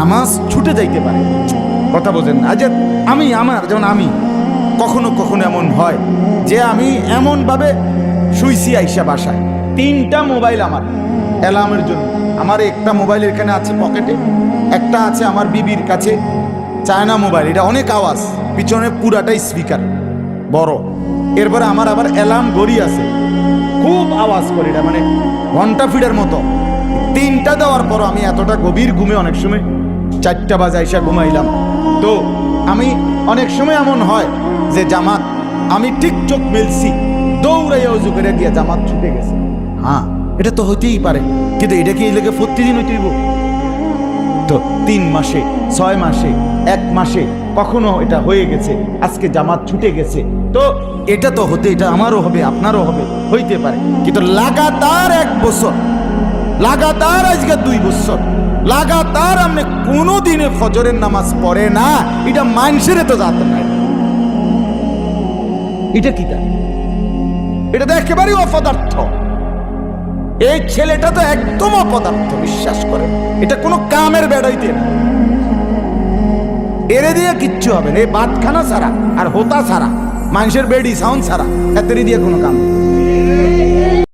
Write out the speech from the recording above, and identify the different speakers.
Speaker 1: নামাজ ছুটে যাইতে পারে। কথা বোঝেন না? যে আমি, আমার, যেমন আমি, কখনো কখনো এমন হয় যে আমি এমনভাবে শুইছি আইসা বাসায়। তিনটা মোবাইল আমার, অ্যালার্মের জন্য। আমার একটা মোবাইল এখানে আছে পকেটে, একটা আছে আমার বিবির কাছে, চায়না মোবাইল, এটা অনেক আওয়াজ, পিছনে পুরাটাই স্পিকার, বড়। এরপরে আমার আবার অ্যালার্ম ঘড়ি আছে, খুব আওয়াজ করে এটা মানে ঘণ্টা ফিডের মতো। তিনটা দেওয়ার পর আমি এতটা গভীর ঘুমে অনেক সময় চারটা বাজে এসে ঘুমাইলাম। তো আমি অনেক সময় এমন হয় যে জামাত, আমি ঠিক চোখ মেলছি, দৌড়াইয়া উজু করে গিয়ে জামাত ছুটে গেছে। হ্যাঁ এটা তো হতেই পারে, কিন্তু এটা কি এই লেগে প্রতিদিন হইতেইব? তো তিন মাসে, ছয় মাসে, এক মাসে কখনো এটা হয়ে গেছে, আজকে জামাত ছুটে গেছে। তো এটা তো হতে, এটা আমারও হবে, আপনারও হবে, হইতে পারে। কিন্তু লাগাতার এক বছর লাগাতার আজকে দুই বছর। লাগাতার আপনি কোনো দিনে ফজরের নামাজ পড়ে না। এটা মানুষের তো যাতে নাই। এটা কি তা? এটা তো একেবারেই অপদার্থ। এই ছেলেটা তো একদম অপদার্থ, বিশ্বাস করে এটা কোনো কামের বেড়াইতে না। এরে দিয়ে কিচ্ছু হবে না। এই বাতখানা ছাড়া আর হোতা ছাড়া, মানুষের বেডি, সাউন্ড ছাড়া, এতেরই দিয়ে কোনো কাম।